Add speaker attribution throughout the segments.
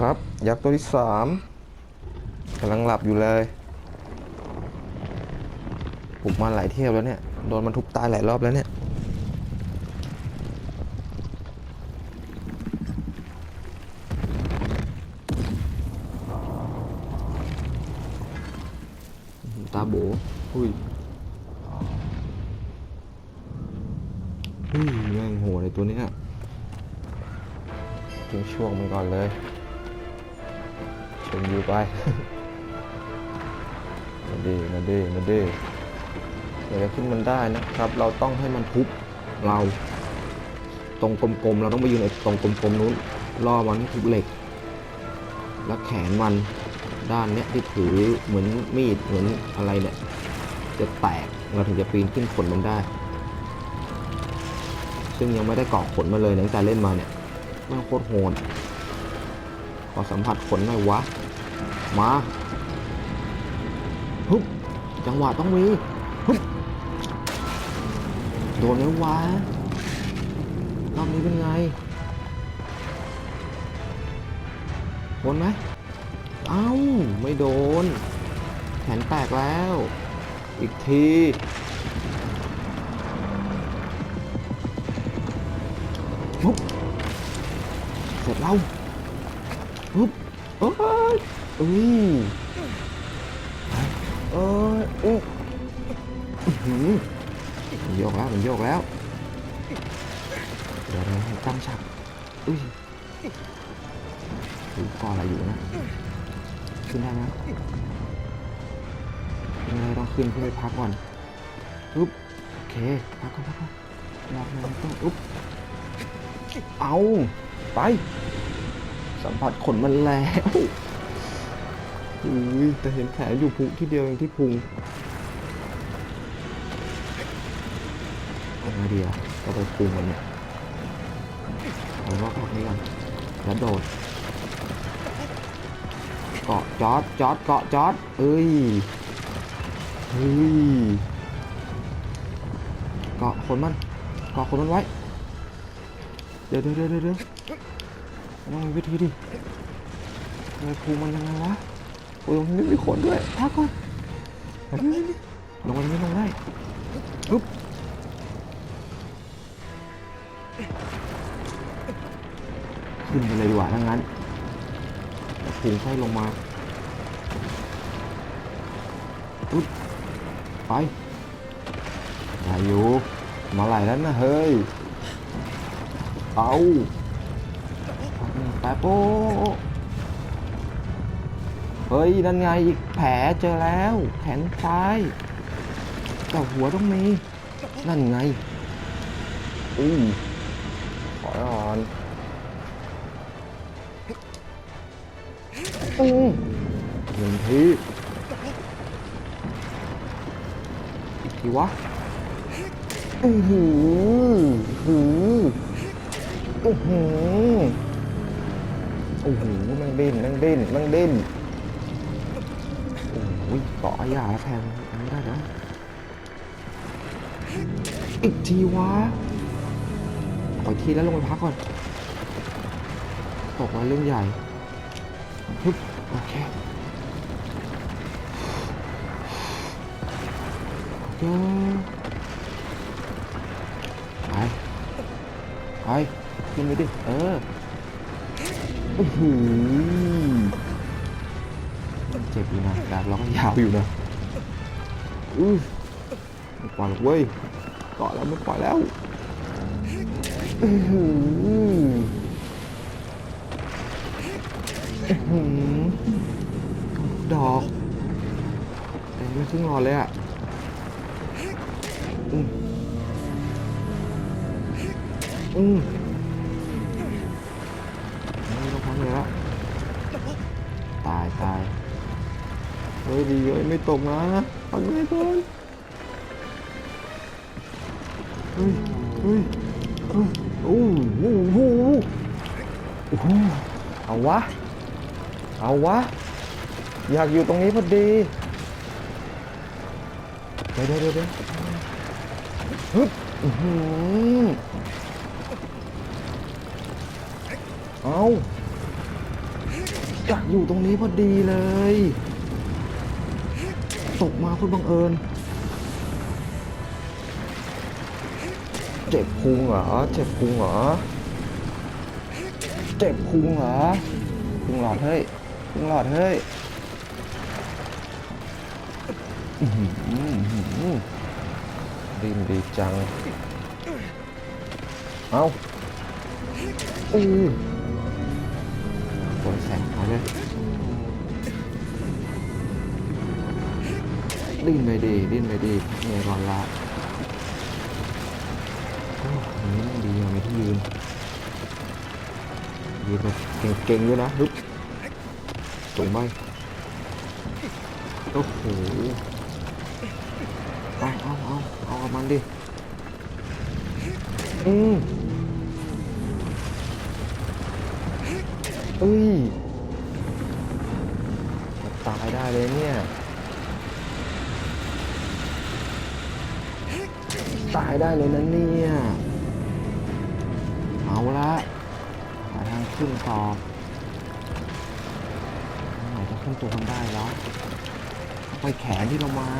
Speaker 1: ครับ ยักษ์ตัวที่สามกำลังหลับอยู่เลยปลุกมาหลายเที่ยวแล้วเนี่ย โดนมันทุบตายหลายรอบแล้วเนี่ย ตาโบหุ้ยหุ้ยแม่งโหดเลยตัวเนี้ยทิ้งช่วงมันก่อนเลย เชิญยูไปมาดีมาดีมาดีเดี๋ยวจะขึ้นมันได้นะครับ เราต้องให้มันทุบเรา ตรงกลมๆเราต้องไปยืนตรงกลมๆนู้นล่อมันให้ทุบเหล็ก แล้วแขนมันด้านเนี้ยที่ถือเหมือนมีดเหมือนอะไรเนี่ยจะแตกเราถึงจะปีนขึ้นขนมันได้ ซึ่งยังไม่ได้เกาะขนมาเลยตั้งแต่เล่นมาเนี่ยม่งโคตรโหดขอสัมผัสขนหน่อยวะ มาฮึบจังหวะต้องมีฮึบโดนแล้ววะรอบนี้เป็นไงโดนไหมเอ้า ไม่โดน แขนแตกแล้ว อีกทีปุ๊บเสร็จแล้วปุ๊บเอ้ อุ้ยเอ้ยอุ๊ยอื้มันโยกแล้วมันโยกแล้วเดี๋ยวเราให้ตั้งฉากอุ้ยถือคออะไรอยู่นะขึ้นได้ไหมยังไงต้องขึ้นเพื่อไปพักก่อนปุ๊บโอเคพักก่อนพักก่อนรอบนั้นต้องอุ๊บเอาไปสัมผัสขนมันแล้ว อุ้ยแต่เห็นแผลอยู่พุงที่เดียวเองที่พุงเอาไงดีอะก็ไปพุงมันเนี่ยเอาว่าพักนี้ก่อนแล้วโดดเกาะจอดจอดเกาะจอดเอ้ยเฮ้ยเกาะคนมันเกาะคนมันไว้เดี๋ยวเดี๋ยวเดี๋ยวเดี๋ยวต้องวิธีดิทำไมภูมิมันยังไงวะ โอ้ยตรงนี้มีขนด้วยพักก่อนนี่นี่นี่ลงมาตรงนี้ลงได้ปึ๊บขึ้นไปเลยดีกว่าถ้างั้นพุงค่อยลงมาอุ๊บไปได้อยู่มาไหลแล้วนะเฮ้ยเอาแป๊บโป้ เฮ้ย นั่นไงอีกแผลเจอแล้ว แขนซ้ายแต่หัวต้องมี นั่นไงอุ้ยขอก่อนอืมหนึ่งทีอีกทีวะอือหือหืออือหือโอ้โหแมันดิ้นมันดิ้นมันดิ้น โอ้ยเกาะยาแทงอันนี้ได้แล้วอีกทีวะขออีกทีแล้วลงไปพักก่อนตกมาเรื่องใหญ่ฮึบโอเคโอเคไปไปขึ้นไปดิ เอออื้อหือมัน เจ็บอยู่นะดาบเราก็ยาวอยู่นะอื้อไม่ปล่อยหรอกเว้ยเกาะแล้วไม่ปล่อยแล้วดอกแต่ไม่ครึ่งหลอเลยอะอืมอืม ไม่ตกนะพักเลยก่อนเฮ้ยเฮ้ยเฮ้ยโอ้โหโอ้โหเอาวะ เอาวะ อยากอยู่ตรงนี้พอดีเดี๋ยวเดี๋ยวเดี๋ยวเดี๋ยวฮึบอื้อหือเอาอยากอยู่ตรงนี้พอดีเลย ตกมาคุณบังเอิญ เจ็บพุงเหรอ เจ็บพุงเหรอ เจ็บพุงเหรอพุงหลอดเฮ้ยพุงหลอดเฮ้ยดินดีจัง เอาอือโดนแสงเขาเลย ดิ้นไปดีดิ้นไปดีเนื่อยก่อนละโอ้อันนี้มันดีอะมีที่ยืนยืนแบบเก่งๆด้วยนะฮึบสูงไปโอ้โหเอาเอาเอาเอากับมันดิอืมเอ้ยตายได้เลยเนี่ย ตายได้เลยนะเนี่ย เอาละหาทางขึ้นต่อไหนจะขึ้นตัวกันได้แล้วไปแขนที่เรามา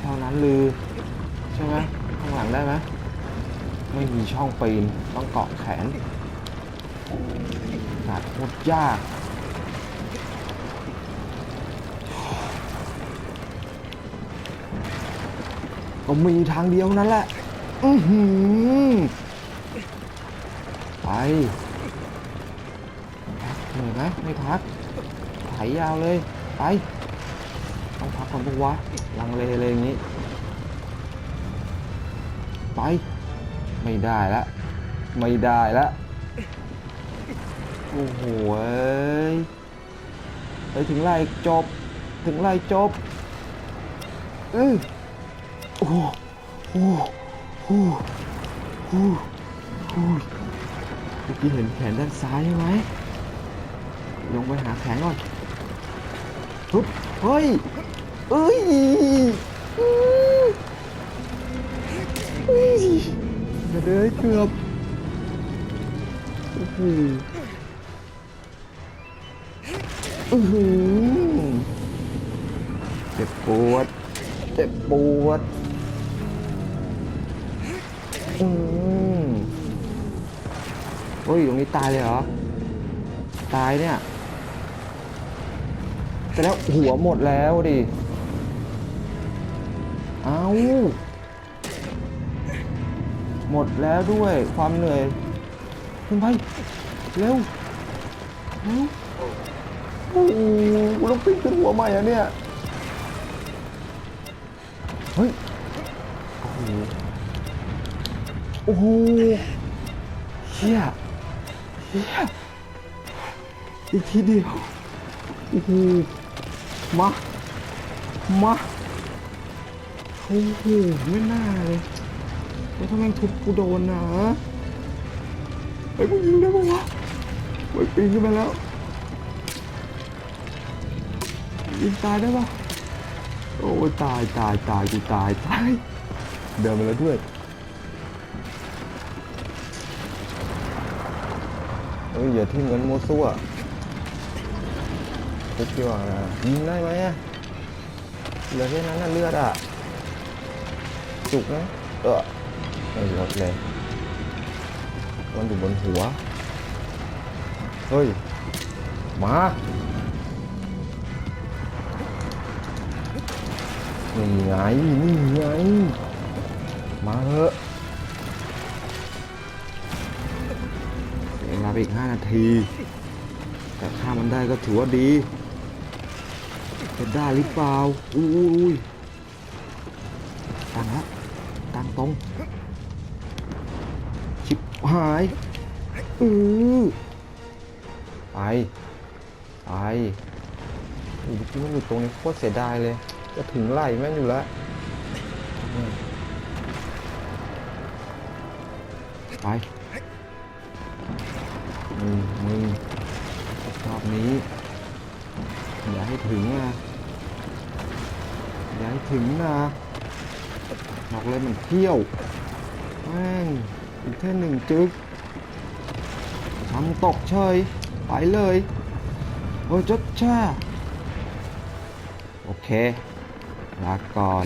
Speaker 1: เท่านั้นลือ ใช่ไหมข้างหลังได้ไหมไม่มีช่องปีนต้องเกาะแขนขาดโคตรยาก ก็มีทางเดียวนั่นแหละ อือหือไปเหนื่อยไหมไม่พักไถยาวเลย ไป ต้องพักก่อนปะวะลังเลเลยอย่างนี้ ไป ไม่ได้ละไม่ได้ละโอ้โหยไปถึงไล่จบ ถึงไล่จบ อือ โอ้โหโอ้โหโอ้โหโอ้ยเมื่อกี้เห็นแขนด้านซ้ายใช่ไหมลงไปหาแขนก่อนปุ๊บเฮ้ยเอ้ยเฮ้ยเดี๋ยวเลยเกือบโอ้โหอื้อหือเจ็บปวด เจ็บปวด อืมโอ้ยตรงนี้ตายเลยเหรอ ตายเนี่ยแต่แล้วหัวหมดแล้วดิ เอาหมดแล้วด้วยความเหนื่อยขึ้นไปเร็วเร็วโอ้โหเราปิ้งขึ้นหัวใหม่อะเนี่ย เฮ้ย โอ้โหเฮียเฮียอีกทีเดียวโอ้โหมา มาโอ้โหไม่น่าเลยแล้วถ้าแม่งทุบกูโดนนะไอ้กูยิงได้ปะวะไอ้ปีนขึ้นไปแล้วยิงตายได้ปะโอ้ยตายตายตายกูตายตายเดินมาแล้วด้วย เอ้ยอย่าทิ้งเงินโมวซั่วทุกที่ว่านะยิงได้ไหมอะเหลือแค่นั้นน่ะเลือดอะ จุกนะ เออไม่ลดเลยมันอยู่บนหัว เฮ้ย มานี่ไงนี่ไงมาเถอะ ไปอีก 5 นาที แต่ถ้ามันได้ก็ถือว่าดีจะได้หรือเปล่าอุ้ยตั้งแล้วตั้งตรงชิบหายอือไป ไปโอ้ยเมื่อกี้มันอยู่ตรงนี้โคตรเสียดายเลย จะถึงไหลแม่งอยู่แล้วไป มึงมึงรอบนี้อย่าให้ถึงนะอย่าให้ถึงนะบอกเลยมันเที่ยวแม่งอีกแค่หนึ่งจึกทำตกเฉยไปเลยโอ้จัดชาโอเคลาก่อน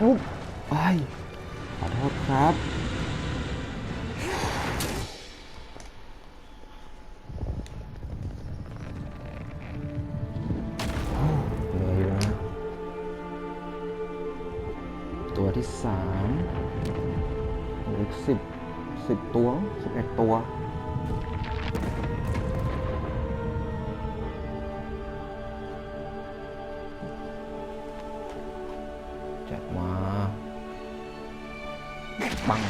Speaker 1: อุ๊บไปขอโทษครับ สิบตัวสิบเอ็ดตัวจัดมา ปัง